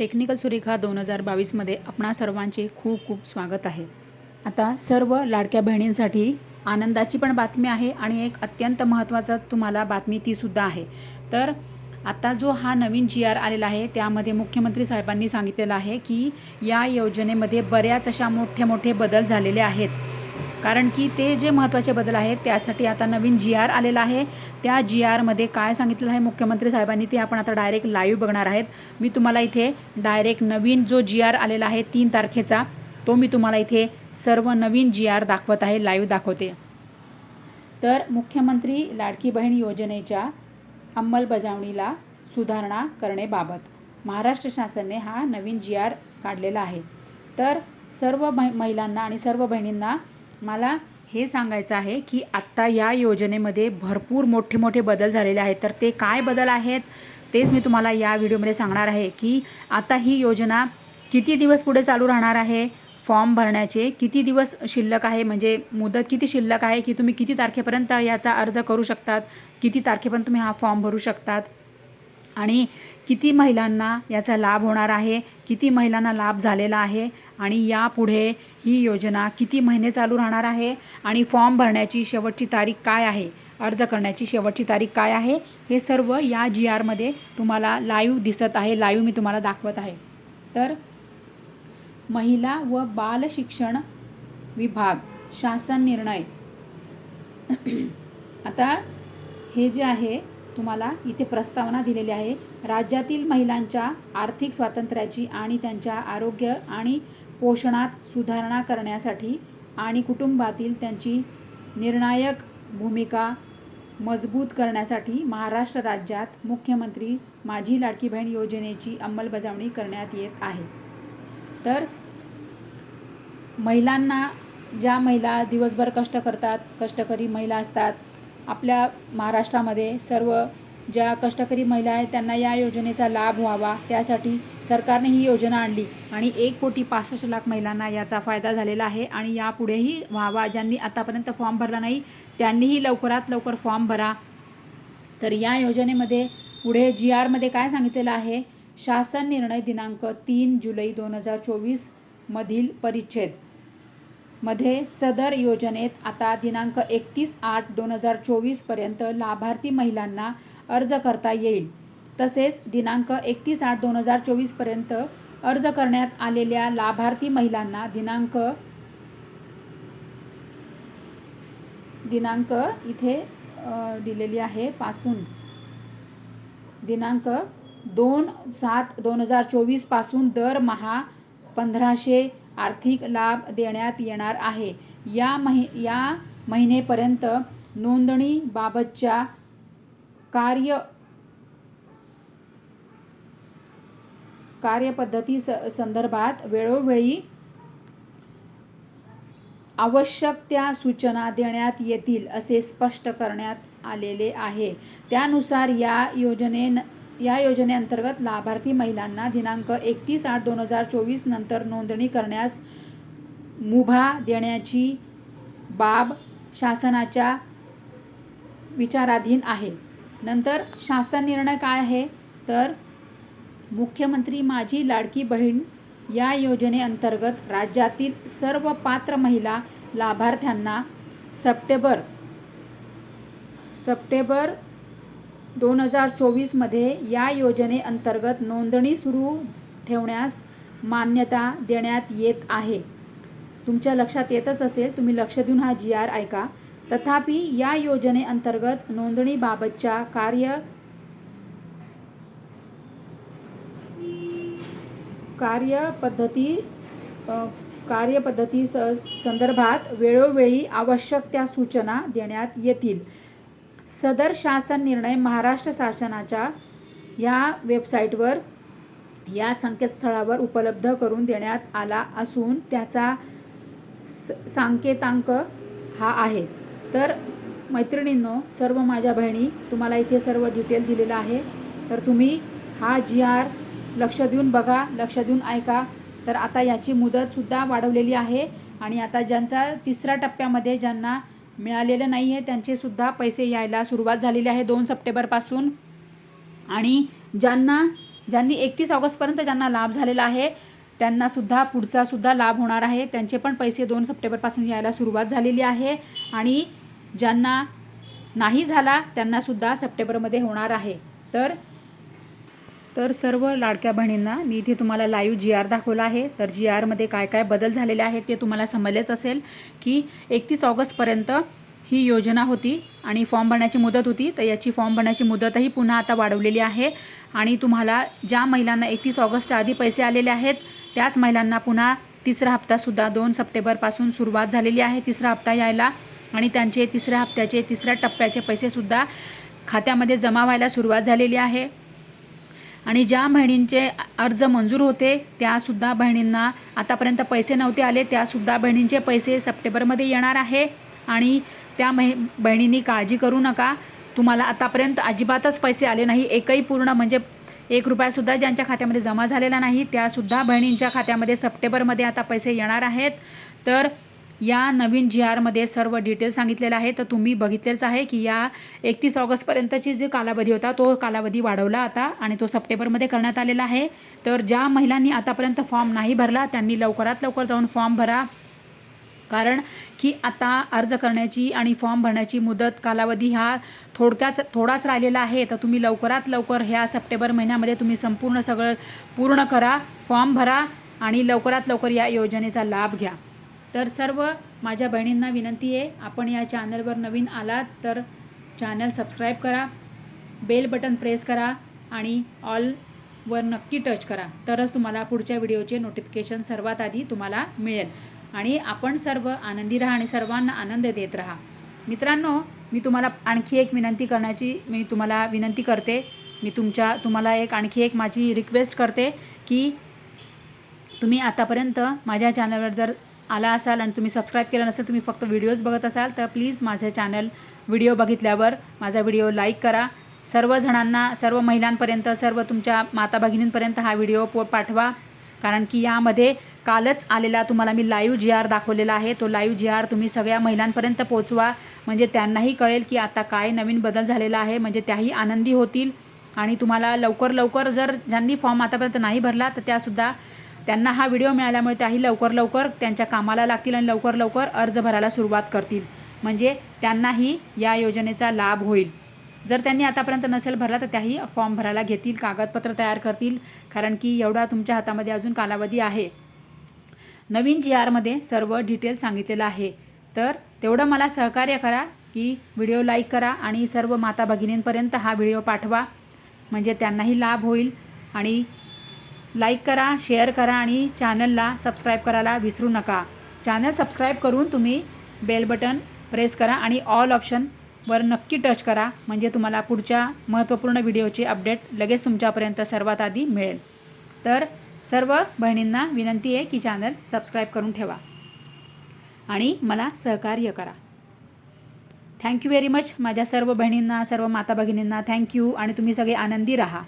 Technical Surekha दोन हजार बावीसमध्ये आपणा सर्वांचे खूप खूप स्वागत आहे. आता सर्व लाडक्या बहिणींसाठी आनंदाची पण बातमी आहे आणि एक अत्यंत महत्त्वाचा तुम्हाला बातमी तीसुद्धा आहे. तर आता जो हा नवीन जी आर आलेला आहे त्यामध्ये मुख्यमंत्री साहेबांनी सांगितलेलं आहे की या योजनेमध्ये बऱ्याच अशा मोठे मोठे बदल झालेले आहेत. कारण की ते जे महत्त्वाचे बदल आहेत त्यासाठी आता नवीन जी आर आलेला आहे. त्या जी आरमध्ये काय सांगितलेलं आहे मुख्यमंत्री साहेबांनी ते आपण आता डायरेक्ट लाईव्ह बघणार आहेत. मी तुम्हाला इथे डायरेक्ट नवीन जो जी आर आलेला आहे तीन तारखेचा तो मी तुम्हाला इथे सर्व नवीन जी आर दाखवत आहे लाईव्ह दाखवते. तर मुख्यमंत्री लाडकी बहीण योजनेच्या अंमलबजावणीला सुधारणा करण्याबाबत महाराष्ट्र शासनाने हा नवीन जी आर काढलेला आहे. तर सर्व मै महिलांना आणि सर्व बहिणींना मला हे सांगायचं आहे की आत्ता या योजनेमध्ये भरपूर मोठे मोठे बदल झालेले आहेत. तर ते काय बदल आहेत तेच मी तुम्हाला या व्हिडिओमध्ये सांगणार आहे की आता ही योजना किती दिवस पुढे चालू राहणार आहे? फॉर्म भरण्याचे किती दिवस शिल्लक आहे? म्हणजे मुदत किती शिल्लक आहे की तुम्ही किती तारखेपर्यंत याचा अर्ज करू शकतात? किती तारखेपर्यंत तुम्ही हा फॉर्म भरू शकतात? आणि किती महिलांना याचा लाभ होणार आहे किती महिलांना लाभ झालेला आहे आणि यापुढे ही योजना किती महिने चालू राहणार आहे आणि फॉर्म भरण्याची शेवटची तारीख काय आहे अर्ज करण्याची शेवटची तारीख काय आहे हे सर्व या जी आरमध्ये तुम्हाला लाईव्ह दिसत आहे लाईव्ह मी तुम्हाला दाखवत आहे. तर महिला व बाल शिक्षण विभाग शासन निर्णय. आता हे जे आहे तुम्हाला इथे प्रस्तावना दिलेली आहे. राज्यातील महिलांच्या आर्थिक स्वातंत्र्याची आणि त्यांच्या आरोग्य आणि पोषणात सुधारणा करण्यासाठी आणि कुटुंबातील त्यांची निर्णायक भूमिका मजबूत करण्यासाठी महाराष्ट्र राज्यात मुख्यमंत्री माझी लाडकी बहीण योजनेची अंमलबजावणी करण्यात येत आहे. तर महिलांना ज्या महिला दिवसभर कष्ट करतात कष्टकरी महिला असतात आपल्या महाराष्ट्रामध्ये सर्व ज्या कष्टकरी महिला आहेत त्यांना या योजनेचा लाभ व्हावा. त्यासाठी सरकारने ही योजना आणली आणि एक कोटी पासष्ट लाख महिलांना याचा फायदा झालेला आहे आणि यापुढेही व्हावा. ज्यांनी आतापर्यंत फॉर्म भरला नाही त्यांनीही लवकरात लवकर फॉर्म भरा. तर या योजनेमध्ये पुढे जी आरमध्ये काय सांगितलेलं आहे? शासन निर्णय दिनांक तीन जुलै दोन हजार चोवीसमधील परिच्छेद. मध्ये सदर योजनेत आता दिनांक एकतीस आठ दोन हजार चोवीसपर्यंत लाभार्थी महिलांना अर्ज करता येईल. तसेच दिनांक एकतीस आठ दोन हजार चोवीसपर्यंत अर्ज करण्यात आलेल्या लाभार्थी महिलांना दिनांक दिनांक इथे दिलेली आहे पासून. दिनांक दोन सात दोन हजार चोवीसपासून दरमहा पंधराशे आर्थिक लाभ देण्यात येणार आहे. या महि या महिनेपर्यंत नोंदणीबाबतच्या कार्य कार्यपद्धती स संदर्भात वेळोवेळी आवश्यक त्या सूचना देण्यात येतील असे स्पष्ट करण्यात आलेले आहे. त्यानुसार या योजने या योजनेअंतर्गत लाभार्थी महिलांना दिनांक एकतीस आठ दोन हजार चोवीस नंतर नोंदणी करण्यास मुभा देण्याची बाब शासनाच्या विचाराधीन आहे. नंतर शासन निर्णय काय आहे? तर मुख्यमंत्री माझी लाडकी बहीण या योजनेअंतर्गत राज्यातील सर्व पात्र महिला लाभार्थ्यांना सप्टेंबर सप्टेंबर दोन हजार चोवीसमध्ये या योजनेअंतर्गत नोंदणी सुरू ठेवण्यास मान्यता देण्यात येत आहे. तुमच्या लक्षात येतच असेल तुम्ही लक्ष देऊन हा जी आर ऐका. तथापि या योजनेअंतर्गत नोंदणीबाबतच्या कार्य कार्यपद्धती कार्यपद्धती स संदर्भात वेळोवेळी आवश्यक त्या सूचना देण्यात येतील. सदर शासन निर्णय महाराष्ट्र शासनाच्या या वेबसाईटवर या संकेतस्थळावर उपलब्ध करून देण्यात आला असून त्याचा स सांकेतांक हा आहे. तर मैत्रिणींनो सर्व माझ्या बहिणी तुम्हाला इथे सर्व डिटेल दिलेलं आहे. तर तुम्ही हा जी आर लक्ष देऊन बघा लक्ष देऊन ऐका. तर आता याची मुदतसुद्धा वाढवलेली आहे आणि आता ज्यांचा तिसऱ्या टप्प्यामध्ये ज्यांना मिळालेलं नाही आहे त्यांचेसुद्धा पैसे यायला सुरुवात झालेली आहे दोन सप्टेंबरपासून आणि ज्यांना ज्यांनी एकतीस ऑगस्टपर्यंत ज्यांना लाभ झालेला आहे त्यांनासुद्धा पुढचासुद्धा लाभ होणार आहे. त्यांचे पण पैसे दोन सप्टेंबरपासून यायला सुरुवात झालेली आहे. आणि ज्यांना नाही झाला त्यांनासुद्धा सप्टेंबरमध्ये होणार आहे. तर तर सर्व लाडक्या बहिणींना मी इथे तुम्हाला लाईव्ह जी आर दाखवला आहे. तर जी आरमध्ये काय काय बदल झालेले आहेत ते तुम्हाला समजलेच असेल की एकतीस ऑगस्टपर्यंत ही योजना होती आणि फॉर्म भरण्याची मुदत होती. तर याची फॉर्म भरण्याची मुदतही पुन्हा आता वाढवलेली आहे. आणि तुम्हाला ज्या महिलांना एकतीस ऑगस्टच्या आधी पैसे आलेले आहेत त्याच महिलांना पुन्हा तिसरा हप्तासुद्धा दोन सप्टेंबरपासून सुरुवात झालेली आहे तिसरा हप्ता यायला. आणि त्यांचे तिसऱ्या हप्त्याचे तिसऱ्या टप्प्याचे पैसेसुद्धा खात्यामध्ये जमा व्हायला सुरुवात झालेली आहे. आणि ज्या बहिणींचे अर्ज मंजूर होते त्यासुद्धा बहिणींना आतापर्यंत पैसे नव्हते आले त्यासुद्धा बहिणींचे पैसे सप्टेंबरमध्ये येणार आहे. आणि त्या महि बहिणींनी काळजी करू नका. तुम्हाला आतापर्यंत अजिबातच पैसे आले नाही. एकही पूर्ण म्हणजे एक रुपयासुद्धा ज्यांच्या खात्यामध्ये जमा झालेला नाही त्यासुद्धा बहिणींच्या खात्यामध्ये सप्टेंबरमध्ये आता पैसे येणार आहेत. तर या नवीन जी आरमध्ये सर्व डिटेल्स सांगितलेलं आहे तर तुम्ही बघितलेच आहे की या एकतीस ऑगस्टपर्यंतची जे कालावधी होता तो कालावधी वाढवला आता आणि तो सप्टेंबरमध्ये करण्यात आलेला आहे. तर ज्या महिलांनी आतापर्यंत फॉर्म नाही भरला त्यांनी लवकरात लवकर जाऊन फॉर्म भरा. कारण की आता अर्ज करण्याची आणि फॉर्म भरण्याची मुदत कालावधी हा थोडक्याच थोडाच राहिलेला आहे. तर तुम्ही लवकरात लवकर ह्या सप्टेंबर महिन्यामध्ये तुम्ही संपूर्ण सगळं पूर्ण करा फॉर्म भरा आणि लवकरात लवकर या योजनेचा लाभ घ्या. तर सर्व माझ्या बहिणींना विनंती आहे आपण या चॅनलवर नवीन आलात तर चॅनल सबस्क्राईब करा बेल बटन प्रेस करा आणि ऑलवर नक्की टच करा. तरच तुम्हाला पुढच्या व्हिडिओचे नोटिफिकेशन सर्वात आधी तुम्हाला मिळेल. आणि आपण सर्व आनंदी राहा आणि सर्वांना आनंद देत राहा. मित्रांनो मी तुम्हाला आणखी एक विनंती करण्याची मी तुम्हाला विनंती करते. मी तुमच्या तुम्हाला एक आणखी एक माझी रिक्वेस्ट करते की तुम्ही आतापर्यंत माझ्या चॅनलवर जर आला असाल आणि तुम्ही सबस्क्राईब केलं नसेल तुम्ही फक्त व्हिडिओज बघत असाल तर प्लीज माझे चॅनल व्हिडिओ बघितल्यावर माझा व्हिडिओ लाईक करा. सर्व जणांना सर्व महिलांपर्यंत सर्व तुमच्या माता भगिनींपर्यंत हा व्हिडिओ पो पाठवा. कारण की यामध्ये कालच आलेला तुम्हाला मी लाईव्ह जी आर दाखवलेला आहे. तो लाईव्ह जी आर तुम्ही सगळ्या महिलांपर्यंत पोचवा म्हणजे त्यांनाही कळेल की आता काय नवीन बदल झालेला आहे. म्हणजे त्याही आनंदी होतील. आणि तुम्हाला लवकर लवकर जर ज्यांनी फॉर्म आतापर्यंत नाही भरला तर त्यासुद्धा त्यांना हा व्हिडिओ मिळाल्यामुळे त्याही लवकर लवकर त्यांच्या कामाला लागतील आणि लवकर लवकर अर्ज भरायला सुरुवात करतील. म्हणजे त्यांनाही या योजनेचा लाभ होईल. जर त्यांनी आतापर्यंत नसेल भरला तर त्याही फॉर्म भरायला घेतील कागदपत्र तयार करतील. कारण की एवढा तुमच्या हातामध्ये अजून कालावधी आहे. नवीन जी आरमध्ये सर्व डिटेल सांगितलेलं आहे. तर तेवढं मला सहकार्य करा की व्हिडिओ लाईक करा आणि सर्व माता भगिनींपर्यंत हा व्हिडिओ पाठवा. म्हणजे त्यांनाही लाभ होईल आणि लाईक करा शेअर करा आणि चॅनलला सबस्क्राईब करायला विसरू नका. चॅनल सबस्क्राईब करून तुम्ही बेल बटन प्रेस करा आणि ऑल ऑप्शनवर नक्की टच करा म्हणजे तुम्हाला पुढच्या महत्त्वपूर्ण व्हिडिओचे अपडेट लगेच तुमच्यापर्यंत सर्वात आधी मिळेल. तर सर्व बहिणींना विनंती आहे की चॅनल सबस्क्राईब करून ठेवा आणि मला सहकार्य करा. थँक्यू व्हेरी मच माझ्या सर्व बहिणींना सर्व माता भगिनींना थँक्यू आणि तुम्ही सगळे आनंदी राहा.